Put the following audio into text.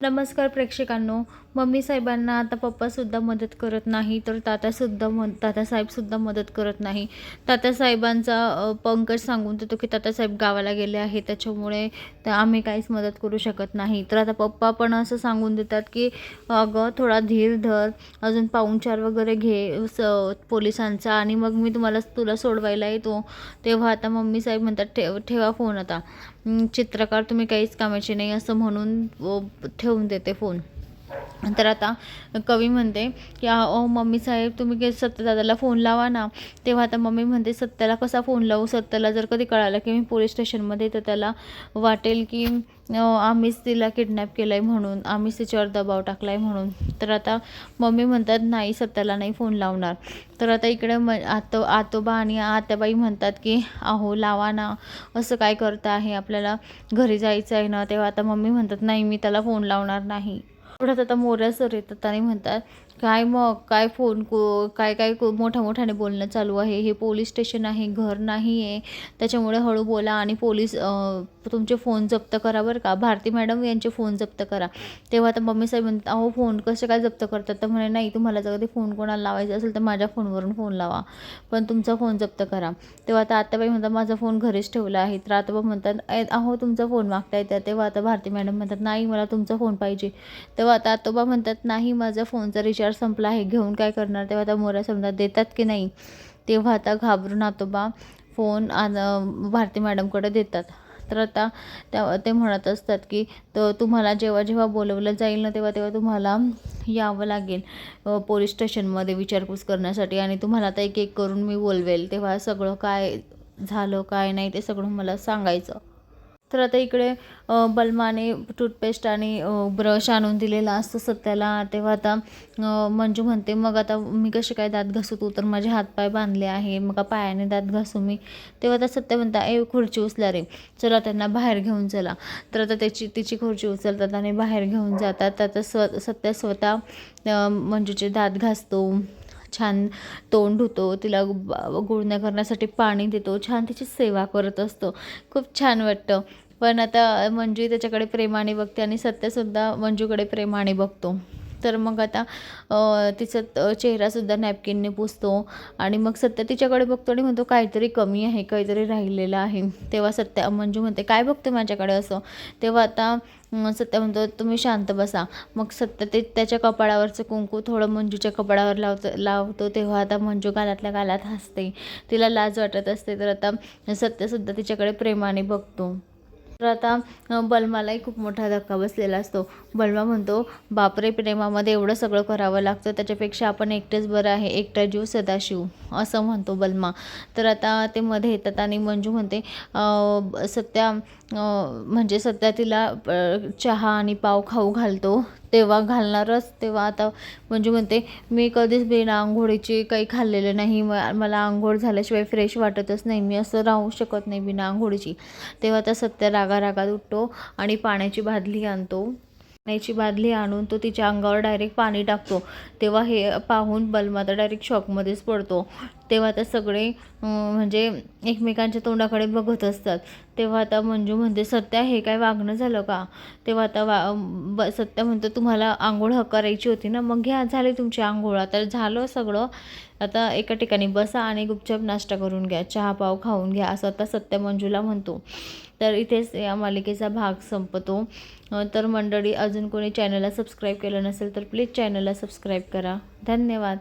नमस्कार प्रेक्षकांनो. मम्मी साहेबांना आता पप्पासुद्धा मदत करत नाही तर तात्यासुद्धा म तात्यासाहेबसुद्धा मदत करत नाही. तात्यासाहेबांचा पंकज सांगून देतो की तात्यासाहेब गावाला गेले आहे त्याच्यामुळे तर आम्ही काहीच मदत करू शकत नाही. तर आता पप्पा पण असं सांगून देतात की अगं थोडा धीर धर अजून पाहुणचार वगैरे घे स पोलिसांचा आणि मग मी तुम्हाला तुला सोडवायला येतो. तेव्हा आता मम्मी साहेब म्हणतात ठेव ठेवा फोन आता. चित्रकार तुम्ही काहीच कामाचे नाही असं म्हणून ठेवून देते फोन तर आता कवी म्हणते की अहो मम्मी साहेब तुम्ही काही सत्यदादाला फोन लावा ना. तेव्हा आता मम्मी म्हणते सत्याला कसा फोन लावू? सत्याला जर कधी कळालं की मी पोलीस स्टेशनमध्ये तर त्याला वाटेल की आम्हीच तिला किडनॅप केलं आहे म्हणून आम्हीच तिच्यावर दबाव टाकला आहे म्हणून. तर आता मम्मी म्हणतात नाही सत्याला नाही फोन लावणार. तर आता इकडे म आतो आतोबा आणि आत्याबाई म्हणतात की अहो लावा ना असं काय करता आहे? आपल्याला घरी जायचं आहे ना. तेव्हा आता मम्मी म्हणतात नाही मी त्याला फोन लावणार नाही. एवढ्यात आता मोऱ्या सर येतात आणि म्हणतात काय मग? काय फोन को काय काय मोठ्या मोठ्याने बोलणं चालू आहे? हे पोलीस स्टेशन आहे घर नाही आहे त्याच्यामुळे हळू बोला आणि पोलीस तुमचे फोन जप्त करा बरं का. भारती मॅडम यांचे फोन जप्त करा. तेव्हा आता मम्मी साहेब म्हणतात अहो फोन कसे काय जप्त करतात? तर म्हणे नाही तुम्हाला जर कधी फोन कोणाला लावायचा असेल तर माझ्या फोनवरून फोन लावा. पण तुमचा फोन जप्त करा. तेव्हा आता आत्ताबाई म्हणतात माझा फोन घरीच ठेवला आहे. तर आतोबा म्हणतात अहो तुमचा फोन मागता येतात तेव्हा आता भारती मॅडम म्हणतात नाही मला तुमचा फोन पाहिजे. तेव्हा आता आतोबा म्हणतात नाही माझा फोनचा रिचार्ज संपला आहे घेऊन काय करणार? तेव्हा आता मोऱ्या समजा देतात की नाही? तेव्हा आता घाबरून आतोबा फोन आण भारती मॅडमकडे देतात. तर आता त्या ते म्हणत असतात की तर तुम्हाला जेव्हा जेव्हा बोलवलं जाईल ना तेव्हा तेव्हा तुम्हाला यावं लागेल पोलीस स्टेशनमध्ये विचारपूस करण्यासाठी आणि तुम्हाला आता एक एक करून मी बोलवेल. तेव्हा सगळं काय झालं काय नाही ते सगळं मला सांगायचं. तर आता इकडे बलमाने टूथपेस्ट आणि ब्रश आणून दिलेला असतो सत्याला तेव्हा आता मंजू म्हणते मग आता मी कसे काय दात घासू? तू तर माझे हातपाय बांधले आहे मग पायाने दात घासू मी? तेव्हा आता सत्य म्हणता ए खुर्ची उचला रे. चला त्यांना बाहेर घेऊन चला. तर आता त्याची तिची खुर्ची उचलतात आणि बाहेर घेऊन जातात. आता स्व सत्या स्वतः मंजूचे दात घासतो. छान तोंड धुतो तिला गुळण्या करण्यासाठी पाणी देतो छान तिची सेवा करत असतो. खूप छान वाटतं. पण आता मंजू त्याच्याकडे प्रेमाने बघते आणि सत्यसुद्धा मंजूकडे प्रेमाने बघतो. तर मग आता तिचा चेहरासुद्धा नॅपकिनने पुसतो आणि मग सत्य तिच्याकडे बघतो आणि म्हणतो काहीतरी कमी आहे काहीतरी राहिलेलं आहे. तेव्हा सत्य मंजू म्हणते काय बघते माझ्याकडे असं? तेव्हा आता सत्या सत्य म्हणतो तुम्ही शांत बसा. मग सत्य ते त्याच्या कपाळावरचं कुंकू थोडं मंजूच्या कपाळावर लावतो लावतो. तेव्हा आता मंजू गालातल्या गालात हसते. तिला लाज वाटत असते. तर आता सत्यसुद्धा तिच्याकडे प्रेमाने बघतो. तर आता बलमालाही खूप मोठा धक्का बसलेला असतो. बलमा म्हणतो बापरे प्रेमामध्ये एवढं सगळं करावं लागतं त्याच्यापेक्षा आपण एकटंच बरं आहे एकटा जीव सदाशिव असं म्हणतो बलमा. तर आता ते मध्ये येतात आणि मंजू म्हणते ब- सत्या म्हणजे सध्या तिला चहा आणि पाव खाऊ घालतो. तेव्हा घालणारच तेव्हा आता म्हणजे म्हणते मी कधीच बिना आंघोळीची काही खाल्लेलं नाही म- मला आंघोळ झाल्याशिवाय फ्रेश वाटतच नाही मी असं राहू शकत नाही बिना आंघोळीची. तेव्हा आता सत्य रागा रागात उठतो आणि पाण्याची बादली आणतो. पाण्याची बादली आणून तो तिच्या अंगावर डायरेक्ट पाणी टाकतो. तेव्हा हे पाहून बलमा तर डायरेक्ट शॉकमध्येच पडतो. तेव्हा आता सगळे म्हणजे एकमेकांच्या तोंडाकडे बघत असतात. तेव्हा आता मंजू म्हणते सत्या हे काय वागणं झालं का? तेव्हा आता वा ब सत्या म्हणतो तुम्हाला आंघोळ ह करायची होती ना? मग घ्या झाली तुमची आंघोळ. आता झालं सगळं. आता एका ठिकाणी बसा आणि गुपचाप नाश्ता करून घ्या. चहा पाव खाऊन घ्या. असं आता सत्य मंजूला म्हणतो. तर इथेच या मालिकेचा भाग संपतो. तर मंडळी अजून कोणी चॅनलला सबस्क्राईब केलं नसेल तर प्लीज चॅनलला सबस्क्राईब करा. धन्यवाद.